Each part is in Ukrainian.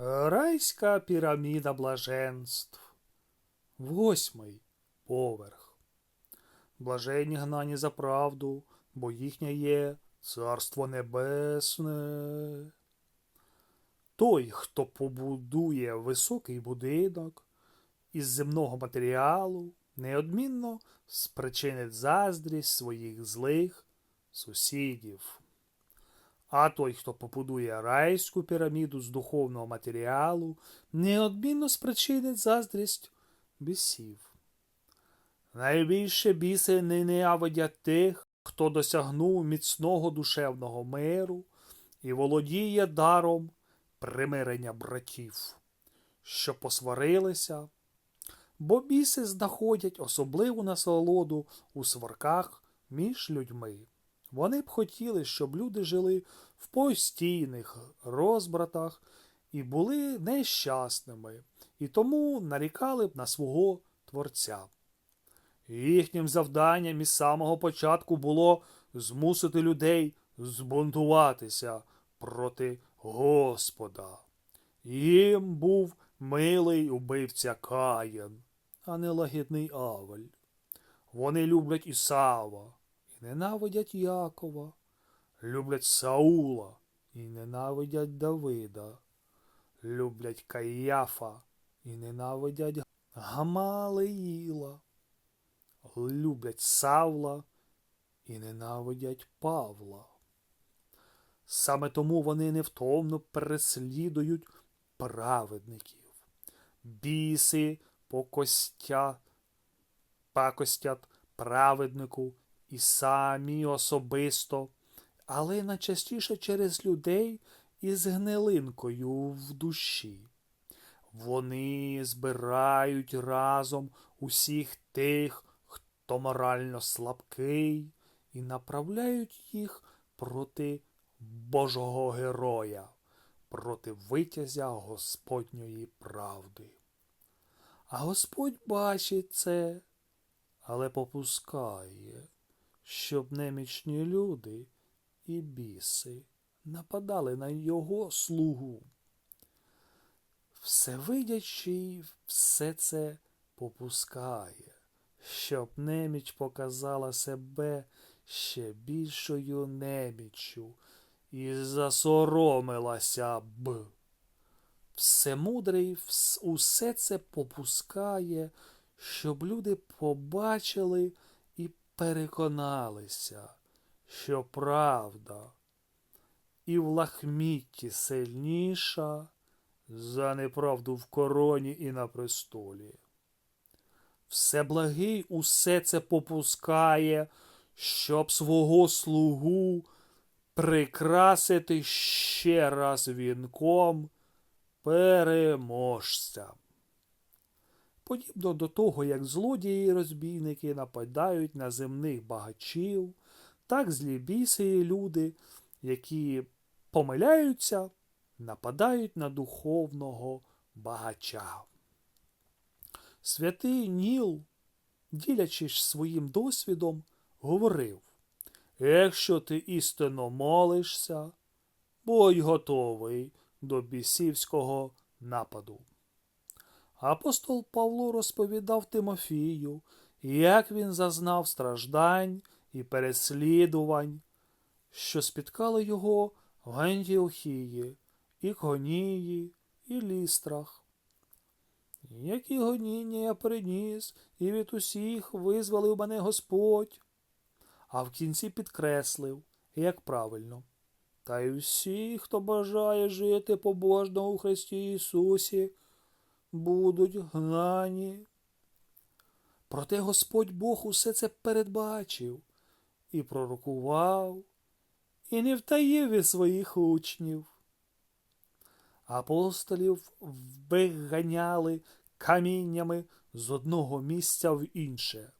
Райська піраміда блаженств. Восьмий поверх. Блаженні гнані за правду, бо їхнє є царство небесне. Той, хто побудує високий будинок із земного матеріалу, неодмінно спричинить заздрість своїх злих сусідів. А той, хто побудує райську піраміду з духовного матеріалу, неодмінно спричинить заздрість бісів. Найбільше біси не ненавидять тих, хто досягнув міцного душевного миру і володіє даром примирення братів, що посварилися, бо біси знаходять особливу насолоду у сварках між людьми. Вони б хотіли, щоб люди жили в постійних розбратах і були нещасними, і тому нарікали б на свого Творця. Їхнім завданням із самого початку було змусити людей збунтуватися проти Господа. Їм був милий убивця Каїн, а не лагідний Авель. Вони люблять Ісава ненавидять Якова, люблять Саула і ненавидять Давида, люблять Каяфа і ненавидять Гамалеїла, люблять Савла і ненавидять Павла. Саме тому вони невтомно переслідують праведників. Біси покостя, пакостять праведнику і самі особисто, але найчастіше через людей із гнилинкою в душі. Вони збирають разом усіх тих, хто морально слабкий, і направляють їх проти Божого героя, проти витязя Господньої правди. А Господь бачить це, але попускає, щоб немічні люди і біси нападали на його слугу. Всевидячий все це попускає, щоб неміч показала себе ще більшою неміччю і засоромилася б. Всемудрий усе це попускає, щоб люди побачили переконалися, що правда і в лахмітті сильніша за неправду в короні і на престолі. Всеблагий усе це попускає, щоб свого слугу прикрасити ще раз вінком переможця. Подібно до того, як злодії і розбійники нападають на земних багачів, так злі біси і люди, які помиляються, нападають на духовного багача. Святий Ніл, ділячись своїм досвідом, говорив Якщо ти істинно молишся, будь готовий до бісівського нападу. Апостол Павло розповідав Тимофію, як він зазнав страждань і переслідувань, що спіткали його в Антіохії, Іконії і Лістрах. Які гоніння я приніс, і від усіх визволив мене Господь. А в кінці підкреслив, як правильно. Та й усі, хто бажає жити побожно у Христі Ісусі, будуть гнані. Проте Господь Бог усе це передбачив і пророкував, і не втаїв від своїх учнів. Апостолів виганяли каміннями з одного місця в інше.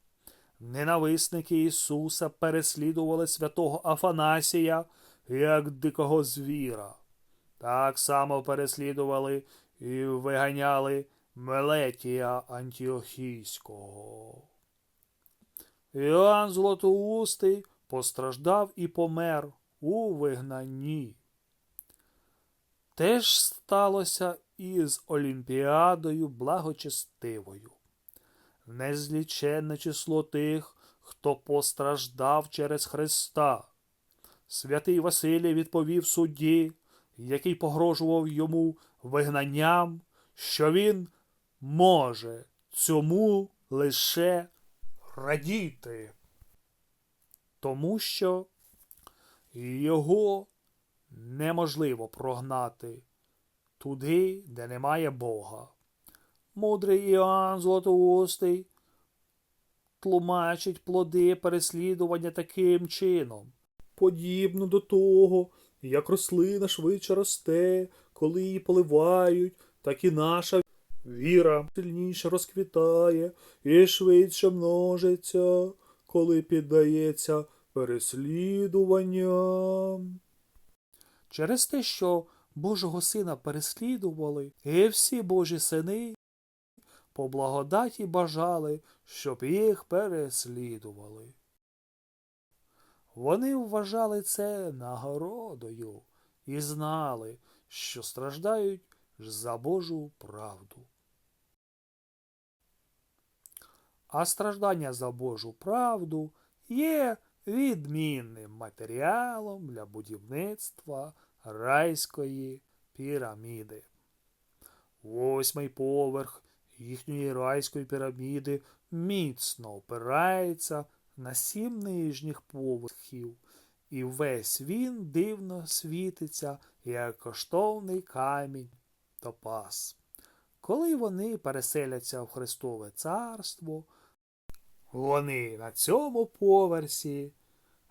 Ненависники Ісуса переслідували святого Афанасія як дикого звіра. Так само переслідували і виганяли Мелетія Антіохійського. Іоанн Златоустий постраждав і помер у вигнанні. Теж сталося із Олімпіадою благочестивою. Незліченне число тих, хто постраждав через Христа. Святий Василій відповів судді, який погрожував йому вигнанням, що він може цьому лише радіти, тому що його неможливо прогнати туди, де немає Бога. Мудрий Іоанн Златоустий тлумачить плоди переслідування таким чином. Подібно до того, як рослина швидше росте, коли її поливають, так і наша віра сильніше розквітає і швидше множиться, коли піддається переслідуванням. Через те, що Божого сина переслідували, і всі Божі сини по благодаті бажали, щоб їх переслідували. Вони вважали це нагородою і знали, що страждають за Божу правду. А страждання за Божу правду є відмінним матеріалом для будівництва райської піраміди. Восьмий поверх їхньої райської піраміди міцно опирається на сім нижніх поверхів, і весь він дивно світиться, як коштовний камінь топаз. Коли вони переселяться в Христове царство, вони на цьому поверсі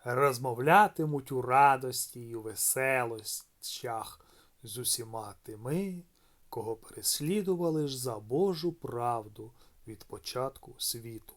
розмовлятимуть у радості і веселощах з усіма тими, кого переслідували ж за Божу правду від початку світу.